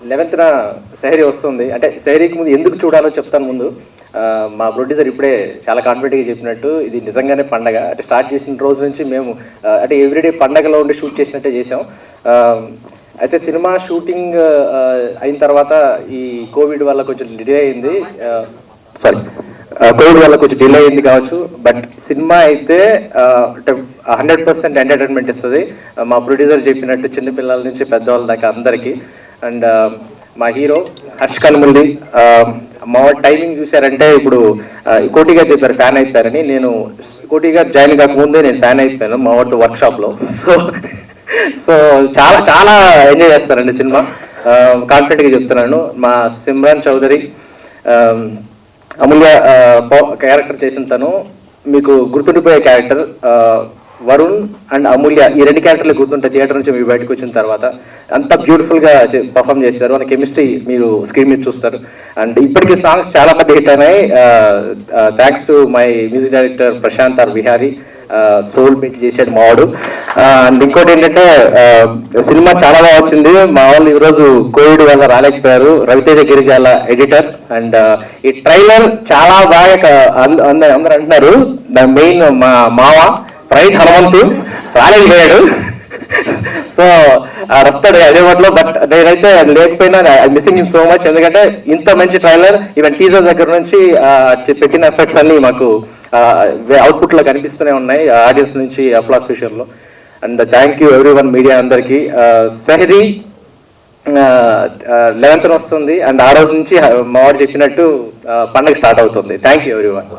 లెవెన్త్న శహరి వస్తుంది. అంటే శహరికి ముందు ఎందుకు చూడాలో చెప్తాను ముందు. మా ప్రొడ్యూసర్ ఇప్పుడే చాలా కాన్ఫిడెంట్గా చెప్పినట్టు ఇది నిజంగానే పండగ. అంటే స్టార్ట్ చేసిన రోజు నుంచి మేము అంటే ఎవ్రీడే పండగలో ఉండి షూట్ చేసినట్టే చేసాం ఆ, అయితే సినిమా షూటింగ్ అయిన తర్వాత ఈ కోవిడ్ వల్ల కొంచెం డిలే అయింది. సారీ కోవిడ్ వల్ల కొంచెం డిలే అయింది కావచ్చు. బట్ సినిమా అయితే హండ్రెడ్ పర్సెంట్ ఎంటర్టైన్మెంట్ ఇస్తుంది. మా ప్రొడ్యూసర్ చెప్పినట్టు చిన్నపిల్లల నుంచి పెద్దవాళ్ళ దాకా అందరికీ. అండ్ um, మా హీరో హర్ష్ కనుముంది um, మా టైమింగ్ చూసారంటే ఇప్పుడు uh, కోటిగా చెప్పారు ఫ్యాన్ అవుతారని. నేను కోటిగా జాయిన్ కాకముందే నేను ఫ్యాన్ అయిపోయాను మా వాటి వర్క్ షాప్లో. సో సో చాలా చాలా ఎంజాయ్ చేస్తారండి సినిమా. Um, కాన్ఫిడెంట్గా చెప్తున్నాను. మా సిమ్రాన్ చౌదరి అమూల్య uh, క్యారెక్టర్ చేసిన తను మీకు గుర్తుండిపోయే క్యారెక్టర్ వరుణ్ అండ్ అమూల్య ఈ రెండు క్యారెక్టర్లు గుర్తుంటే థియేటర్ నుంచి మీరు బయటకు వచ్చిన తర్వాత అంత బ్యూటిఫుల్గా పర్ఫామ్ చేశారు. వాళ్ళ కెమిస్ట్రీ మీరు స్క్రీన్ మీద చూస్తారు. అండ్ ఇప్పటికీ సాంగ్స్ చాలా పెద్ద హిట్ అయినాయి. Thanks to my music director Prashanth R Vihari soul meet చేశాడు మావాడు అండ్ ఇంకోటి ఏంటంటే సినిమా చాలా బాగా వచ్చింది. మా వాళ్ళు ఈరోజు కోవిడ్ వల్ల రాలేకపోయారు. రవితేజ గిరిజాల ఎడిటర్ అండ్ ఈ ట్రైలర్ చాలా బాగా అంద- అందరూ అంటున్నారు. మెయిన్ మా మావ. ప్రైజ్ హనుమంతు రాలేకపోయాడు సో వస్తాడు అదే వాటిలో బట్ నేనైతే లేకపోయినా మిస్సింగ్ సో మచ్ ఎందుకంటే ఇంత మంచి ట్రైలర్ ఈవెన్ టీజర్ దగ్గర నుంచి పెట్టిన ఎఫెక్ట్స్ అన్ని మాకు అవుట్పుట్లో కనిపిస్తూనే ఉన్నాయి ఆడియన్స్ నుంచి అప్లాస్ విషయంలో. And thank you everyone media అందరికి. సెహరీ లెవెన్త్ వస్తుంది. అండ్ ఆ రోజు నుంచి మా వాడు చెప్పినట్టు పండుగ పండగ స్టార్ట్ అవుతుంది. Thank you every one